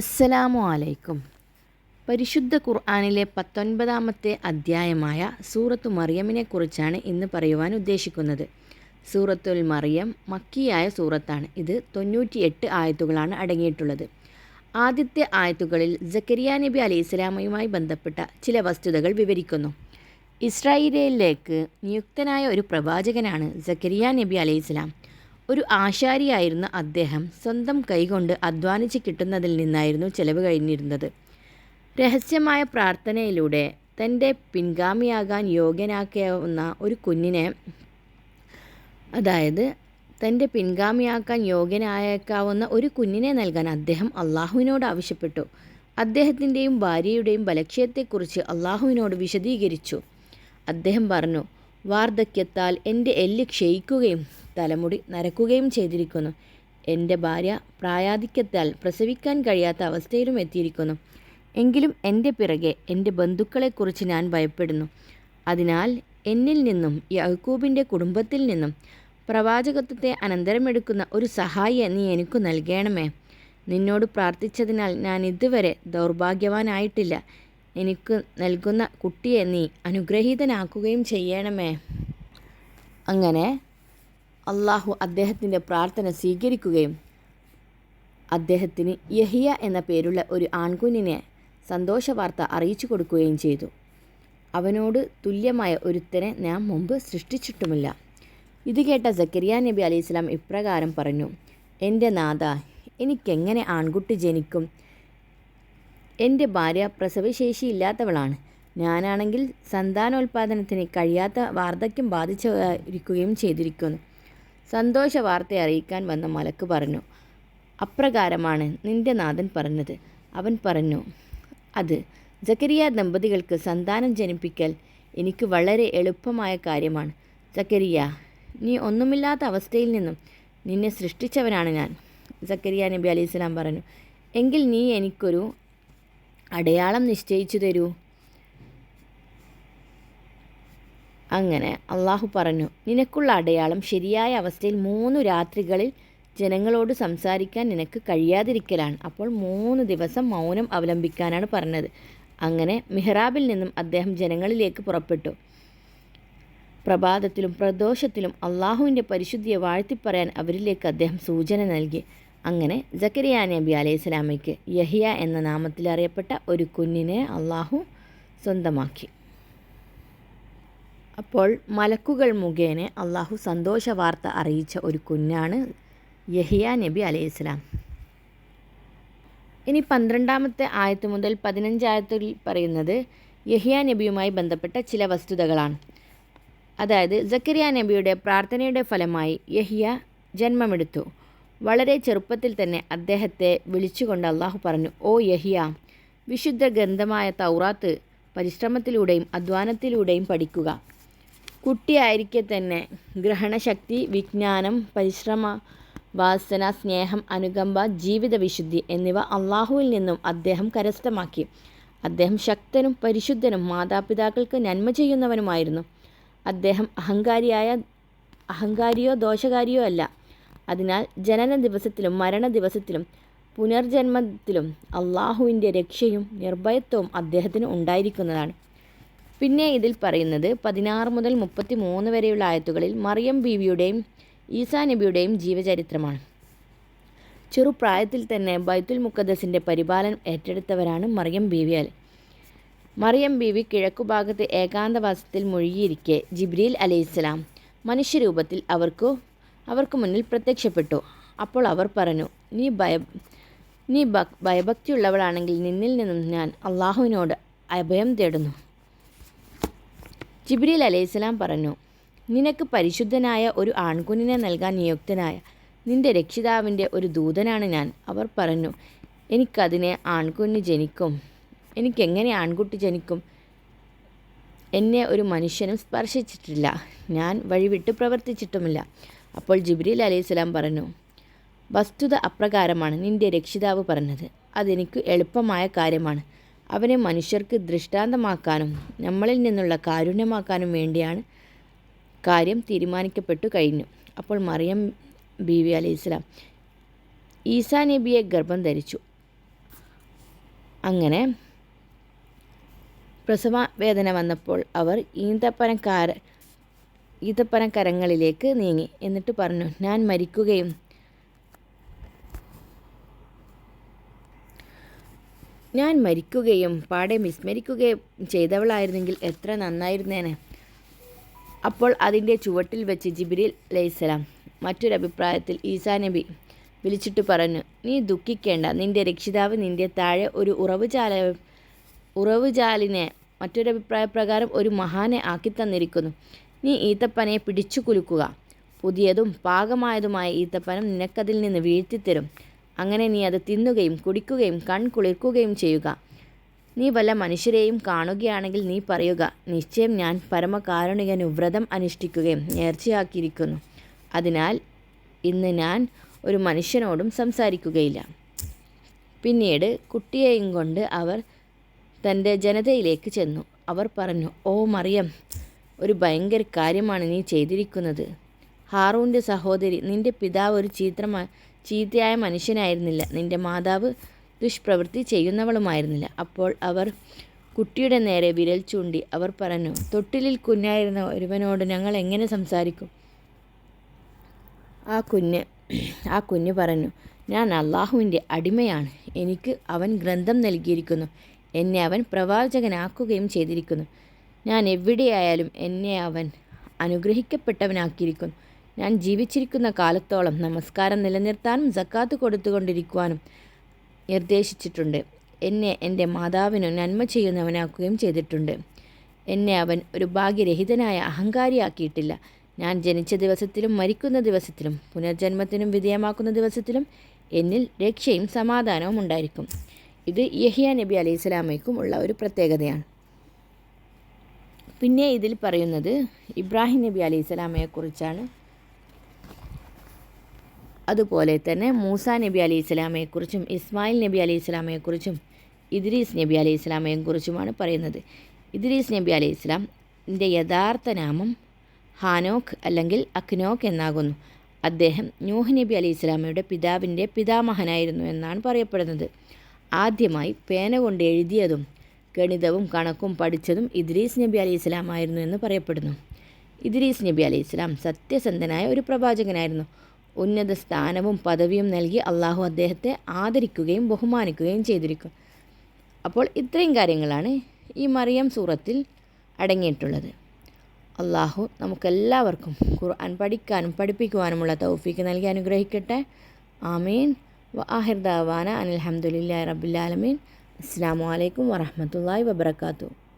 അസ്സലാമു അലൈക്കും. പരിശുദ്ധ ഖുർആാനിലെ പത്തൊൻപതാമത്തെ അധ്യായമായ സൂറത്തു മറിയമിനെക്കുറിച്ചാണ് ഇന്ന് പറയുവാൻ ഉദ്ദേശിക്കുന്നത്. സൂറത്തുൽ മറിയം മക്കിയായ സൂറത്താണ്. ഇത് തൊണ്ണൂറ്റിയെട്ട് ആയത്തുകളാണ് അടങ്ങിയിട്ടുള്ളത്. ആദ്യത്തെ ആയത്തുകളിൽ ജക്കരിയ നബി അലി ഇസ്ലാമയുമായി ബന്ധപ്പെട്ട ചില വസ്തുതകൾ വിവരിക്കുന്നു. ഇസ്രായേലിലേക്ക് നിയുക്തനായ ഒരു പ്രവാചകനാണ് ജക്കരിയ നബി അലൈഹി ഇസ്ലാം ഒരു ആശാരിയായിരുന്ന അദ്ദേഹം സ്വന്തം കൈകൊണ്ട് അധ്വാനിച്ച് കിട്ടുന്നതിൽ നിന്നായിരുന്നു ചെലവ് കഴിഞ്ഞിരുന്നത്. രഹസ്യമായ പ്രാർത്ഥനയിലൂടെ തന്റെ പിൻഗാമിയാകാൻ യോഗ്യനാക്കാവുന്ന ഒരു കുഞ്ഞിനെ അതായത് തന്റെ പിൻഗാമിയാക്കാൻ യോഗ്യനായേക്കാവുന്ന ഒരു കുഞ്ഞിനെ നൽകാൻ അദ്ദേഹം അള്ളാഹുവിനോട് ആവശ്യപ്പെട്ടു. അദ്ദേഹത്തിന്റെയും ഭാര്യയുടെയും ബലക്ഷയത്തെക്കുറിച്ച് അള്ളാഹുവിനോട് വിശദീകരിച്ചു. അദ്ദേഹം പറഞ്ഞു വാർദ്ധക്യത്താൽ എന്റെ എല്ല് ക്ഷയിക്കുകയും തലമുടി നരക്കുകയും ചെയ്തിരിക്കുന്നു. എന്റെ ഭാര്യ പ്രായാധിക്യത്താൽ പ്രസവിക്കാൻ കഴിയാത്ത അവസ്ഥയിലും എത്തിയിരിക്കുന്നു. എങ്കിലും എന്റെ പിറകെ എന്റെ ബന്ധുക്കളെക്കുറിച്ച് ഞാൻ ഭയപ്പെടുന്നു. അതിനാൽ എന്നിൽ നിന്നും യഹൂബിന്റെ കുടുംബത്തിൽ നിന്നും പ്രവാചകത്വത്തെ അനന്തരമെടുക്കുന്ന ഒരു സഹായി നീ എനിക്ക് നൽകണമേ. നിന്നോട് പ്രാർത്ഥിച്ചതിനാൽ ഞാൻ ഇതുവരെ ദൗർഭാഗ്യവാനായിട്ടില്ല. എനിക്ക് നൽകുന്ന കുട്ടിയെ നീ അനുഗ്രഹീതനാക്കുകയും ചെയ്യണമേ. അങ്ങനെ അള്ളാഹു അദ്ദേഹത്തിന്റെ പ്രാർത്ഥന സ്വീകരിക്കുകയും അദ്ദേഹത്തിന് യഹിയ എന്ന പേരുള്ള ഒരു ആൺകുഞ്ഞിനെ സന്തോഷ വാർത്ത അറിയിച്ചു കൊടുക്കുകയും ചെയ്തു. അവനോട് തുല്യമായ ഒരുത്തനെ ഞാൻ മുമ്പ് സൃഷ്ടിച്ചിട്ടുമില്ല. ഇത് കേട്ട സക്കരിയ നബി അലൈഹി സ്വലാം ഇപ്രകാരം പറഞ്ഞു എന്റെ നാഥ എനിക്കെങ്ങനെ ആൺകുട്ടി ജനിക്കും? എന്റെ ഭാര്യ പ്രസവശേഷിയില്ലാത്തവളാണ് ഞാനാണെങ്കിൽ സന്താനോൽപാദനത്തിന് കഴിയാത്ത വാർദ്ധക്യം ബാധിച്ചിരിക്കുകയും ചെയ്തിരിക്കുന്നു. സന്തോഷ വാർത്ത അറിയിക്കാൻ വന്ന മലക്ക് പറഞ്ഞു അപ്രകാരമാണ് നിന്റെ നാഥൻ പറഞ്ഞത്. അവൻ പറഞ്ഞു അത് ജക്കരിയ ദമ്പതികൾക്ക് സന്താനം ജനിപ്പിക്കൽ എനിക്ക് വളരെ എളുപ്പമായ കാര്യമാണ്. ജക്കരിയ നീ ഒന്നുമില്ലാത്ത അവസ്ഥയിൽ നിന്നും നിന്നെ സൃഷ്ടിച്ചവനാണ് ഞാൻ. സക്കരിയ നബി അലൈഹി സ്വലാം പറഞ്ഞു എങ്കിൽ നീ എനിക്കൊരു അടയാളം നിശ്ചയിച്ചു തരൂ. അങ്ങനെ അള്ളാഹു പറഞ്ഞു നിനക്കുള്ള അടയാളം ശരിയായ അവസ്ഥയിൽ മൂന്ന് രാത്രികളിൽ ജനങ്ങളോട് സംസാരിക്കാൻ നിനക്ക് കഴിയാതിരിക്കലാണ്. അപ്പോൾ മൂന്ന് ദിവസം മൗനം അവലംബിക്കാനാണ് പറഞ്ഞത്. അങ്ങനെ മിഹ്റാബിൽ നിന്നും അദ്ദേഹം ജനങ്ങളിലേക്ക് പുറപ്പെട്ടു. പ്രഭാതത്തിലും പ്രദോഷത്തിലും അള്ളാഹുവിന്റെ പരിശുദ്ധിയെ വാഴ്ത്തിപ്പറയാൻ അവരിലേക്ക് അദ്ദേഹം സൂചന നൽകി. അങ്ങനെ ജക്കരിയ നബി അലൈഹി സ്വലാമയ്ക്ക് യഹിയ എന്ന നാമത്തിൽ അറിയപ്പെട്ട ഒരു കുഞ്ഞിനെ അള്ളാഹു സ്വന്തമാക്കി. അപ്പോൾ മലക്കുകൾ മുഖേന അള്ളാഹു സന്തോഷ വാർത്ത അറിയിച്ച ഒരു കുഞ്ഞാണ് യഹിയ നബി അലൈഹി ഇസ്ലാം ഇനി പന്ത്രണ്ടാമത്തെ ആയത്ത് മുതൽ പതിനഞ്ചായത്തിൽ പറയുന്നത് യഹിയ നബിയുമായി ബന്ധപ്പെട്ട ചില വസ്തുതകളാണ്. അതായത് ജക്കരിയ നബിയുടെ പ്രാർത്ഥനയുടെ ഫലമായി യഹിയ ജന്മമെടുത്തു. വളരെ ചെറുപ്പത്തിൽ തന്നെ അദ്ദേഹത്തെ വിളിച്ചുകൊണ്ട് അള്ളാഹു പറഞ്ഞു ഓ യഹിയ വിശുദ്ധ ഗ്രന്ഥമായ തൗറാത്ത് പരിശ്രമത്തിലൂടെയും അധ്വാനത്തിലൂടെയും പഠിക്കുക. കുട്ടിയായിരിക്കെ തന്നെ. ഗ്രഹണശക്തി വിജ്ഞാനം പരിശ്രമ വാസന സ്നേഹം അനുകമ്പ ജീവിത വിശുദ്ധി എന്നിവ അള്ളാഹുവിൽ നിന്നും അദ്ദേഹം കരസ്ഥമാക്കി. അദ്ദേഹം ശക്തനും പരിശുദ്ധനും മാതാപിതാക്കൾക്ക് നന്മ ചെയ്യുന്നവനുമായിരുന്നു. അദ്ദേഹം അഹങ്കാരിയായ അഹങ്കാരിയോ ദോഷകാരിയോ അല്ല. അതിനാൽ ജനന ദിവസത്തിലും മരണ ദിവസത്തിലും പുനർജന്മത്തിലും അള്ളാഹുവിന്റെ രക്ഷയും നിർഭയത്വവും അദ്ദേഹത്തിന് ഉണ്ടായിരിക്കുന്നതാണ്. പിന്നെ ഇതിൽ പറയുന്നത് പതിനാറ് മുതൽ മുപ്പത്തി മൂന്ന് വരെയുള്ള ആയത്തുകളിൽ മറിയം ബീവിയുടെയും ഈസാ നബിയുടെയും ജീവചരിത്രമാണ്. ചെറുപ്രായത്തിൽ തന്നെ ബൈത്തുൽ മുക്കദ്സിന്റെ പരിപാലനം ഏറ്റെടുത്തവരാണ് മറിയം ബീവിയാൽ. മറിയം ബീവി കിഴക്കുഭാഗത്ത് ഏകാന്തവാസത്തിൽ മുഴുകിയിരിക്കെ ജിബ്രീൽ അലൈഹിസ്സലാം. മനുഷ്യരൂപത്തിൽ അവർക്ക് അവർക്ക് മുന്നിൽ പ്രത്യക്ഷപ്പെട്ടു. അപ്പോൾ അവർ പറഞ്ഞു നീ ഭയ നീ ഭയഭക്തിയുള്ളവളാണെങ്കിൽ നിന്നിൽ നിന്നും ഞാൻ അള്ളാഹുവിനോട് അഭയം തേടുന്നു. ജിബ്രീൽ അലൈഹിസ്സലാം പറഞ്ഞു നിനക്ക് പരിശുദ്ധനായ ഒരു ആൺകുഞ്ഞിനെ നൽകാൻ നിയുക്തനായ നിന്റെ രക്ഷിതാവിന്റെ ഒരു ദൂതനാണ് ഞാൻ. അവർ പറഞ്ഞു എനിക്കതിനെ ആൺകുഞ്ഞ് ജനിക്കും. എനിക്കെങ്ങനെ ആൺകുട്ടി ജനിക്കും? എന്നെ ഒരു മനുഷ്യനും സ്പർശിച്ചിട്ടില്ല. ഞാൻ വഴിവിട്ട് പ്രവർത്തിച്ചിട്ടുമില്ല. അപ്പോൾ ജിബ്രീൽ അലൈഹി സ്വലാം പറഞ്ഞു വസ്തുത അപ്രകാരമാണ് നിന്റെ രക്ഷിതാവ് പറഞ്ഞത്. അതെനിക്ക് എളുപ്പമായ കാര്യമാണ്. അവനെ മനുഷ്യർക്ക് ദൃഷ്ടാന്തമാക്കാനും നമ്മളിൽ നിന്നുള്ള കാരുണ്യമാക്കാനും വേണ്ടിയാണ് കാര്യം തീരുമാനിക്കപ്പെട്ടു കഴിഞ്ഞു. അപ്പോൾ മറിയം ബീവി അലൈഹി സ്വലാം ഈസാ നബിയെ ഗർഭം ധരിച്ചു. അങ്ങനെ പ്രസവ വേദന വന്നപ്പോൾ അവർ ഈന്തപ്പനക്കാര ഈന്തപ്പനക്കരങ്ങളിലേക്ക് നീങ്ങി. എന്നിട്ട് പറഞ്ഞു ഞാൻ മരിക്കുകയും ഞാൻ മരിക്കുകയും പാടെ വിസ്മരിക്കുകയും ചെയ്തവളായിരുന്നെങ്കിൽ എത്ര നന്നായിരുന്നേനെ. അപ്പോൾ അതിന്റെ ചുവട്ടിൽ വെച്ച് ജിബിരിൽ ലൈസലാം മറ്റൊരഭിപ്രായത്തിൽ ഈസാ നബി വിളിച്ചിട്ട് പറഞ്ഞു നീ ദുഃഖിക്കേണ്ട. നിന്റെ രക്ഷിതാവ് നിന്റെ താഴെ ഒരു ഉറവുചാല ഉറവുചാലിനെ മറ്റൊരഭിപ്രായ പ്രകാരം ഒരു മഹാനെ ആക്കി തന്നിരിക്കുന്നു. നീ ഈത്തപ്പനയെ പിടിച്ചു കുലുക്കുക. പുതിയതും പാകമായതുമായ ഈത്തപ്പനം നിനക്കതിൽ നിന്ന് വീഴ്ത്തിത്തരും. അങ്ങനെ നീ അത് തിന്നുകയും കുടിക്കുകയും കൺ കുളിർക്കുകയും ചെയ്യുക. നീ വല്ല മനുഷ്യരെയും കാണുകയാണെങ്കിൽ നീ പറയുക നിശ്ചയം ഞാൻ പരമകാരുണികനു വ്രതം അനുഷ്ഠിക്കുകയും നേർച്ചയാക്കിയിരിക്കുന്നു. അതിനാൽ ഇന്ന് ഞാൻ ഒരു മനുഷ്യനോടും സംസാരിക്കുകയില്ല. പിന്നീട് കുട്ടിയെയും കൊണ്ട് അവർ തന്റെ ജനതയിലേക്ക് ചെന്നു. അവർ പറഞ്ഞു ഓ മറിയം ഒരു ഭയങ്കര കാര്യമാണ് നീ ചെയ്തിരിക്കുന്നത്. ഹാറൂന്റെ സഹോദരി നിന്റെ പിതാവ് ഒരു ചീത്രമ ചീത്തയായ മനുഷ്യനായിരുന്നില്ല. നിന്റെ മാതാവ് ദുഷ്പ്രവൃത്തി ചെയ്യുന്നവളുമായിരുന്നില്ല. അപ്പോൾ അവർ കുട്ടിയുടെ നേരെ വിരൽ ചൂണ്ടി അവർ പറഞ്ഞു തൊട്ടിലിൽ കുഞ്ഞായിരുന്ന ഒരുവനോട് ഞങ്ങൾ എങ്ങനെ സംസാരിക്കും? ആ കുഞ്ഞ് ആ കുഞ്ഞ് പറഞ്ഞു ഞാൻ അള്ളാഹുവിന്റെ അടിമയാണ്. എനിക്ക് അവൻ ഗ്രന്ഥം നൽകിയിരിക്കുന്നു. എന്നെ അവൻ പ്രവാചകനാക്കുകയും ചെയ്തിരിക്കുന്നു. ഞാൻ എവിടെയായാലും എന്നെ അവൻ അനുഗ്രഹിക്കപ്പെട്ടവനാക്കിയിരിക്കുന്നു. ഞാൻ ജീവിച്ചിരിക്കുന്ന കാലത്തോളം നമസ്കാരം നിലനിർത്താനും സക്കാത്ത് കൊടുത്തുകൊണ്ടിരിക്കുവാനും നിർദ്ദേശിച്ചിട്ടുണ്ട്. എന്നെ എന്റെ മാതാവിനു നന്മ ചെയ്യുന്നവനാക്കുകയും ചെയ്തിട്ടുണ്ട്. എന്നെ അവൻ ഒരു ഭാഗ്യരഹിതനായ അഹങ്കാരിയാക്കിയിട്ടില്ല. ഞാൻ ജനിച്ച ദിവസത്തിലും മരിക്കുന്ന ദിവസത്തിലും പുനർജന്മത്തിനും വിധേയമാക്കുന്ന ദിവസത്തിലും എന്നിൽ രക്ഷയും സമാധാനവും ഉണ്ടായിരിക്കും. ഇത് യഹിയ നബി അലൈഹി സ്വലാമയ്ക്കും ഉള്ള ഒരു പ്രത്യേകതയാണ്. പിന്നെ ഇതിൽ പറയുന്നത് ഇബ്രാഹിം നബി അലൈഹി സ്വലാമയെക്കുറിച്ചാണ് അതുപോലെ തന്നെ മൂസ നബി അലി ഇസ്ലാമയെക്കുറിച്ചും ഇസ്മായിൽ നബി അലി ഇസ്ലാമയെക്കുറിച്ചും ഇദ്രീസ് നബി അലി ഇസ്ലാമയെക്കുറിച്ചുമാണ് പറയുന്നത്. ഇദ്രീസ് നബി അലി ഇസ്ലാമിന്റെ യഥാർത്ഥ നാമം ഹാനോക്ക് അല്ലെങ്കിൽ അക്നോക്ക് എന്നാകുന്നു. അദ്ദേഹം നൂഹ് നബി അലി ഇസ്ലാമയുടെ പിതാവിന്റെ പിതാമഹനായിരുന്നു എന്നാണ് പറയപ്പെടുന്നത്. ആദ്യമായി പേന കൊണ്ട് എഴുതിയതും ഗണിതവും കണക്കും പഠിച്ചതും ഇദ്രീസ് നബി അലി ഇസ്ലാമായിരുന്നു എന്ന് പറയപ്പെടുന്നു. ഇദ്രീസ് നബി അലി ഇസ്ലാം സത്യസന്ധനായ ഒരു പ്രവാചകനായിരുന്നു. ഉന്നത സ്ഥാനവും പദവിയും നൽകി അള്ളാഹു അദ്ദേഹത്തെ ആദരിക്കുകയും ബഹുമാനിക്കുകയും ചെയ്തിരിക്കും. അപ്പോൾ ഇത്രയും കാര്യങ്ങളാണ് ഈ മറിയം സൂറത്തിൽ അടങ്ങിയിട്ടുള്ളത്. അള്ളാഹു നമുക്കെല്ലാവർക്കും ഖുർആൻ പഠിക്കാനും പഠിപ്പിക്കുവാനുമുള്ള തൗഫീക്ക് നൽകി അനുഗ്രഹിക്കട്ടെ. ആമീൻ. വ ആഹിർ ദാവാന അനിൽഹമുല്ലാ റബുലാലമീൻ അസ്സാം വലൈക്കും വറഹമത്തല്ലാ വബർക്കാത്തു